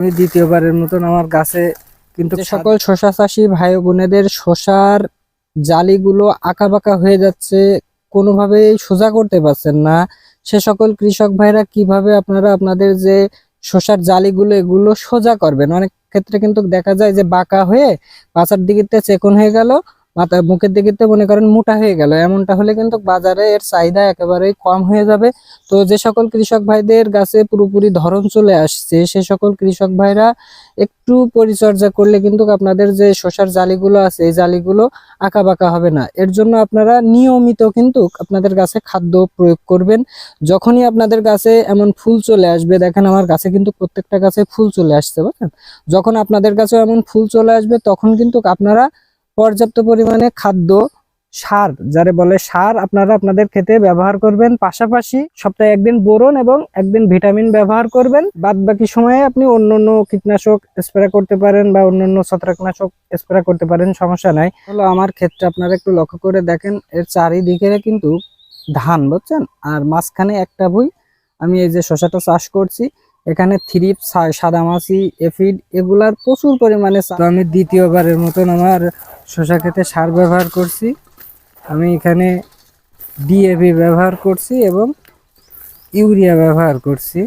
আমি দ্বিতীয়বারের মতন আমার গাছে কিন্তু সকল শশা চাষি ভাই বোনেদের শশার জালিগুলো আঁকা বাঁকা হয়ে যাচ্ছে কোনোভাবেই সোজা করতে পারছেন না। সে সকল কৃষক ভাইরা কীভাবে আপনারা আপনাদের যে শশার জালিগুলো এগুলো সোজা করবেন? অনেক ক্ষেত্রে কিন্তু দেখা যায় যে বাঁকা হয়ে পাচার দিকে চেকন হয়ে গেল। মাথা মুখের দিকে তো মনে করেন মোটা হয়ে গেল। এমনটা হলে কিন্তু বাজারে এর চাহিদা একেবারেই কম হয়ে যাবে। তো যে সকল কৃষক ভাইদের গাছে পুরোপুরি ধরন চলে আসছে, সে সকল কৃষক ভাইরা একটু পরিচর্যা করলে কিন্তু আপনাদের যে শশার জালিগুলো আছে, এই জালিগুলো আঁকা বাঁকা হবে না। এর জন্য আপনারা নিয়মিত কিন্তু আপনাদের গাছে খাদ্য প্রয়োগ করবেন। যখনই আপনাদের গাছে এমন ফুল চলে আসবে, দেখেন আমার গাছে কিন্তু প্রত্যেকটা গাছে ফুল চলে আসছে, বুঝলেন? যখন আপনাদের কাছে এমন ফুল চলে আসবে, তখন কিন্তু আপনারা পর্যাপ্ত পরিমাণে খাদ্য, সার, যারে বলে সার আপনারা আপনাদের ক্ষেতে ব্যবহার করবেন। পাশাপাশি সপ্তাহে একদিন বোরন এবং একদিন ভিটামিন ব্যবহার করবেন। বাদ বাকি সময়ে আপনি অন্য অন্য কীটনাশক স্প্রে করতে পারেন বা অন্যান্য ছত্রাকনাশক স্প্রে করতে পারেন, সমস্যা নাই। হলো আমার ক্ষেত্রে আপনারা একটু লক্ষ্য করে দেখেন, এর চারিদিকে কিন্তু ধান, বুঝছেন? আর মাঝখানে একটা বই আমি এই যে শশাটা চাষ করছি, এখানে থ্রিপ সাদামাছি, এফিড, এগুলার প্রচুর পরিমাণে আমি দ্বিতীয়বারের মতন আমার শশা ক্ষেতে সার ব্যবহার করছি। আমি এখানে ডিএপি ব্যবহার করছি এবং ইউরিয়া ব্যবহার করছি।